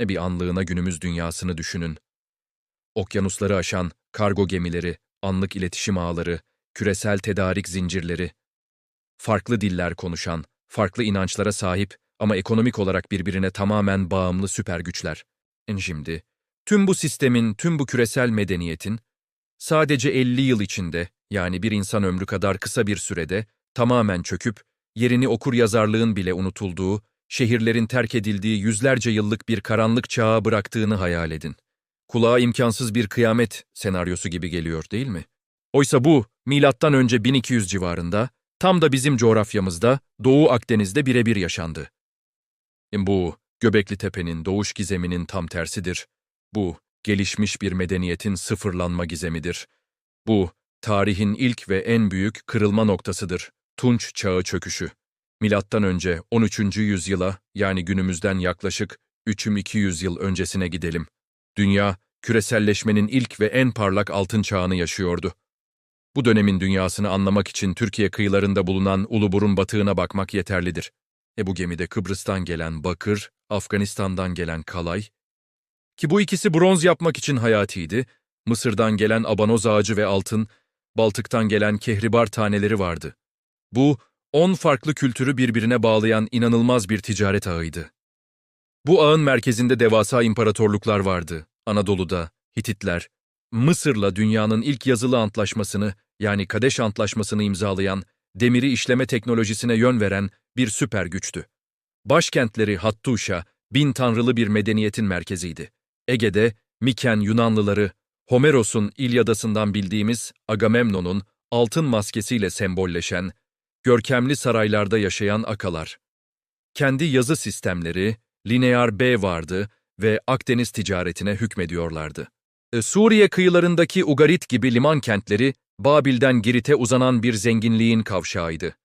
E bir anlığına günümüz dünyasını düşünün. Okyanusları aşan kargo gemileri, anlık iletişim ağları, küresel tedarik zincirleri, farklı diller konuşan, farklı inançlara sahip ama ekonomik olarak birbirine tamamen bağımlı süper güçler. Şimdi, tüm bu sistemin, tüm bu küresel medeniyetin, sadece 50 yıl içinde, yani bir insan ömrü kadar kısa bir sürede, tamamen çöküp, yerini okur yazarlığın bile unutulduğu, şehirlerin terk edildiği yüzlerce yıllık bir karanlık çağa bıraktığını hayal edin. Kulağa imkansız bir kıyamet senaryosu gibi geliyor değil mi? Oysa bu, milattan önce 1200 civarında, tam da bizim coğrafyamızda, Doğu Akdeniz'de birebir yaşandı. Bu, Göbekli Tepe'nin doğuş gizeminin tam tersidir. Bu, gelişmiş bir medeniyetin sıfırlanma gizemidir. Bu, tarihin ilk ve en büyük kırılma noktasıdır. Tunç Çağı çöküşü. Milattan önce 13. yüzyıla yani günümüzden yaklaşık 3200 yıl öncesine gidelim. Dünya, küreselleşmenin ilk ve en parlak altın çağını yaşıyordu. Bu dönemin dünyasını anlamak için Türkiye kıyılarında bulunan Uluburun batığına bakmak yeterlidir. E bu gemide Kıbrıs'tan gelen bakır, Afganistan'dan gelen kalay, ki bu ikisi bronz yapmak için hayatiydi, Mısır'dan gelen abanoz ağacı ve altın, Baltık'tan gelen kehribar taneleri vardı. Bu, on farklı kültürü birbirine bağlayan inanılmaz bir ticaret ağıydı. Bu ağın merkezinde devasa imparatorluklar vardı. Anadolu'da, Hititler, Mısır'la dünyanın ilk yazılı antlaşmasını yani Kadeş Antlaşması'nı imzalayan, demiri işleme teknolojisine yön veren bir süper güçtü. Başkentleri Hattuşa, bin tanrılı bir medeniyetin merkeziydi. Ege'de Miken Yunanlıları, Homeros'un İlyadası'ndan bildiğimiz Agamemnon'un altın maskesiyle sembolleşen, görkemli saraylarda yaşayan akalar. Kendi yazı sistemleri, linear B vardı ve Akdeniz ticaretine hükmediyorlardı. E, Suriye kıyılarındaki Ugarit gibi liman kentleri, Babil'den Girit'e uzanan bir zenginliğin kavşağıydı.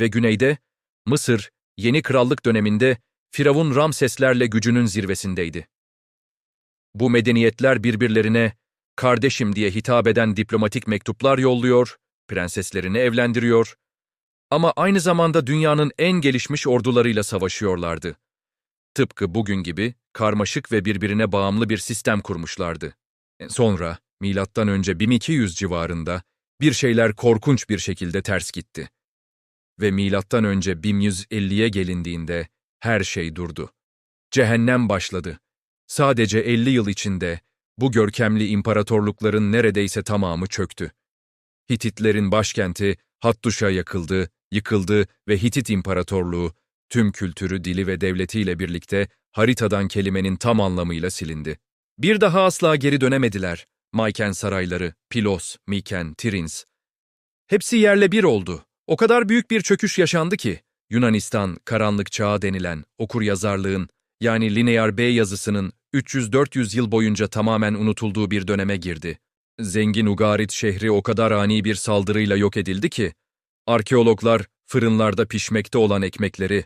Ve güneyde, Mısır, yeni krallık döneminde Firavun Ramseslerle gücünün zirvesindeydi. Bu medeniyetler birbirlerine kardeşim diye hitap eden diplomatik mektuplar yolluyor, prenseslerini evlendiriyor ama aynı zamanda dünyanın en gelişmiş ordularıyla savaşıyorlardı. Tıpkı bugün gibi karmaşık ve birbirine bağımlı bir sistem kurmuşlardı. Sonra, milattan önce 1200 civarında bir şeyler korkunç bir şekilde ters gitti. Ve milattan önce 1150'ye gelindiğinde her şey durdu. Cehennem başladı. Sadece 50 yıl içinde bu görkemli imparatorlukların neredeyse tamamı çöktü. Hititlerin başkenti Hattuşa yakıldı, yıkıldı ve Hitit İmparatorluğu tüm kültürü, dili ve devletiyle birlikte haritadan kelimenin tam anlamıyla silindi. Bir daha asla geri dönemediler. Mayken sarayları, Pilos, Miken, Tirins. Hepsi yerle bir oldu. O kadar büyük bir çöküş yaşandı ki, Yunanistan, karanlık çağı denilen okur yazarlığın, yani linear B yazısının 300-400 yıl boyunca tamamen unutulduğu bir döneme girdi. Zengin Ugarit şehri o kadar ani bir saldırıyla yok edildi ki, arkeologlar fırınlarda pişmekte olan ekmekleri,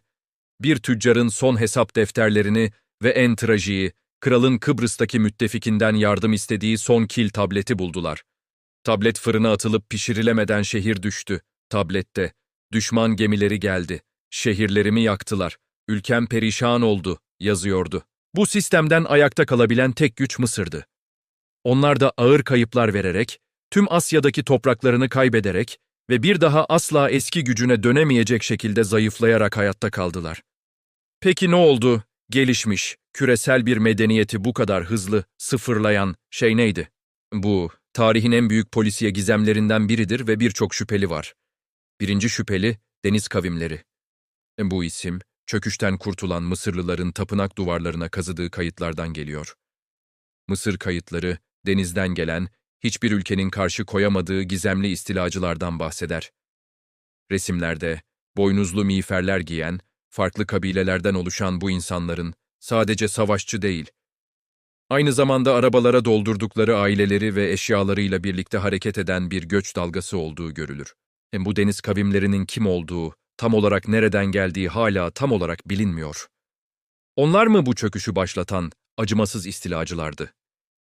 bir tüccarın son hesap defterlerini ve en trajiği, kralın Kıbrıs'taki müttefikinden yardım istediği son kil tableti buldular. Tablet fırına atılıp pişirilemeden şehir düştü. Tablette, düşman gemileri geldi. Şehirlerimi yaktılar. Ülkem perişan oldu, yazıyordu. Bu sistemden ayakta kalabilen tek güç Mısır'dı. Onlar da ağır kayıplar vererek, tüm Asya'daki topraklarını kaybederek ve bir daha asla eski gücüne dönemeyecek şekilde zayıflayarak hayatta kaldılar. Peki ne oldu? Gelişmiş, küresel bir medeniyeti bu kadar hızlı sıfırlayan şey neydi? Bu, tarihin en büyük polisiye gizemlerinden biridir ve birçok şüpheli var. Birinci şüpheli, deniz kavimleri. Bu isim, çöküşten kurtulan Mısırlıların tapınak duvarlarına kazıdığı kayıtlardan geliyor. Mısır kayıtları, denizden gelen, hiçbir ülkenin karşı koyamadığı gizemli istilacılardan bahseder. Resimlerde, boynuzlu miğferler giyen, farklı kabilelerden oluşan bu insanların sadece savaşçı değil, aynı zamanda arabalara doldurdukları aileleri ve eşyalarıyla birlikte hareket eden bir göç dalgası olduğu görülür. Hem bu deniz kavimlerinin kim olduğu, tam olarak nereden geldiği hala tam olarak bilinmiyor. Onlar mı bu çöküşü başlatan acımasız istilacılardı?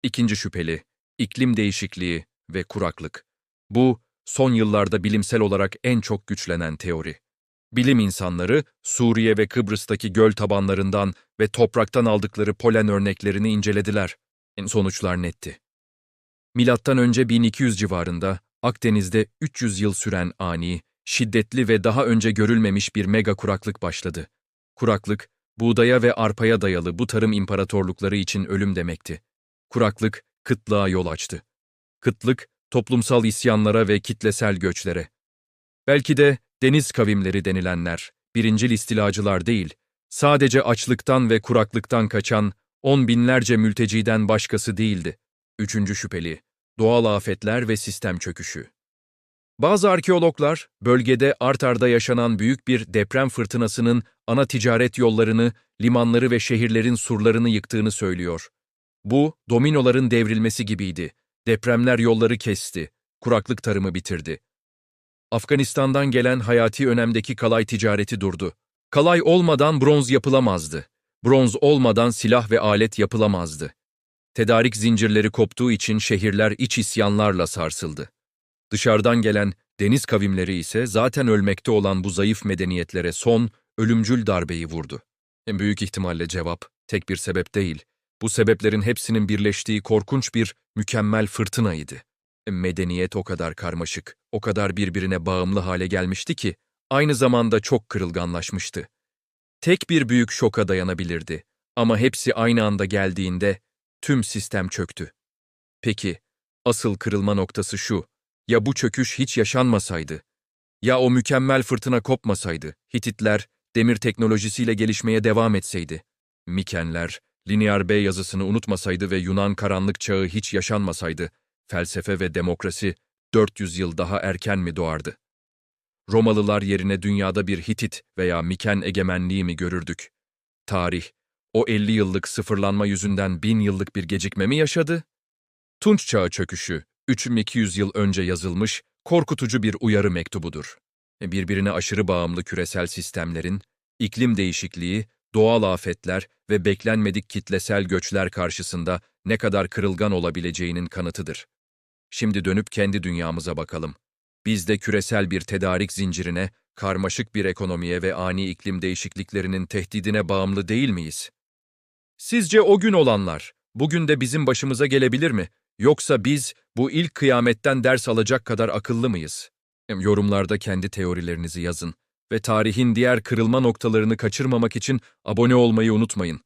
İkinci şüpheli, iklim değişikliği ve kuraklık. Bu, son yıllarda bilimsel olarak en çok güçlenen teori. Bilim insanları Suriye ve Kıbrıs'taki göl tabanlarından ve topraktan aldıkları polen örneklerini incelediler. Sonuçlar netti. Milattan önce 1200 civarında Akdeniz'de 300 yıl süren ani, şiddetli ve daha önce görülmemiş bir mega kuraklık başladı. Kuraklık, buğdaya ve arpaya dayalı bu tarım imparatorlukları için ölüm demekti. Kuraklık, kıtlığa yol açtı. Kıtlık, toplumsal isyanlara ve kitlesel göçlere. Belki de deniz kavimleri denilenler, birincil istilacılar değil, sadece açlıktan ve kuraklıktan kaçan on binlerce mülteciden başkası değildi. Üçüncü şüpheli, doğal afetler ve sistem çöküşü. Bazı arkeologlar, bölgede art arda yaşanan büyük bir deprem fırtınasının ana ticaret yollarını, limanları ve şehirlerin surlarını yıktığını söylüyor. Bu, dominoların devrilmesi gibiydi. Depremler yolları kesti, kuraklık tarımı bitirdi. Afganistan'dan gelen hayati önemdeki kalay ticareti durdu. Kalay olmadan bronz yapılamazdı. Bronz olmadan silah ve alet yapılamazdı. Tedarik zincirleri koptuğu için şehirler iç isyanlarla sarsıldı. Dışarıdan gelen deniz kavimleri ise zaten ölmekte olan bu zayıf medeniyetlere son, ölümcül darbeyi vurdu. En büyük ihtimalle cevap, tek bir sebep değil. Bu sebeplerin hepsinin birleştiği korkunç bir, mükemmel fırtınaydı. Medeniyet o kadar karmaşık, o kadar birbirine bağımlı hale gelmişti ki, aynı zamanda çok kırılganlaşmıştı. Tek bir büyük şoka dayanabilirdi. Ama hepsi aynı anda geldiğinde tüm sistem çöktü. Peki, asıl kırılma noktası şu, ya bu çöküş hiç yaşanmasaydı? Ya o mükemmel fırtına kopmasaydı, Hititler demir teknolojisiyle gelişmeye devam etseydi? Mikenler, linear B yazısını unutmasaydı ve Yunan karanlık çağı hiç yaşanmasaydı, felsefe ve demokrasi 400 yıl daha erken mi doğardı? Romalılar yerine dünyada bir Hitit veya Miken egemenliği mi görürdük? Tarih, o 50 yıllık sıfırlanma yüzünden bin yıllık bir gecikme mi yaşadı? Tunç Çağı çöküşü, 3200 yıl önce yazılmış, korkutucu bir uyarı mektubudur. Birbirine aşırı bağımlı küresel sistemlerin, iklim değişikliği, doğal afetler ve beklenmedik kitlesel göçler karşısında ne kadar kırılgan olabileceğinin kanıtıdır. Şimdi dönüp kendi dünyamıza bakalım. Biz de küresel bir tedarik zincirine, karmaşık bir ekonomiye ve ani iklim değişikliklerinin tehdidine bağımlı değil miyiz? Sizce o gün olanlar, bugün de bizim başımıza gelebilir mi? Yoksa biz bu ilk kıyametten ders alacak kadar akıllı mıyız? Yorumlarda kendi teorilerinizi yazın ve tarihin diğer kırılma noktalarını kaçırmamak için abone olmayı unutmayın.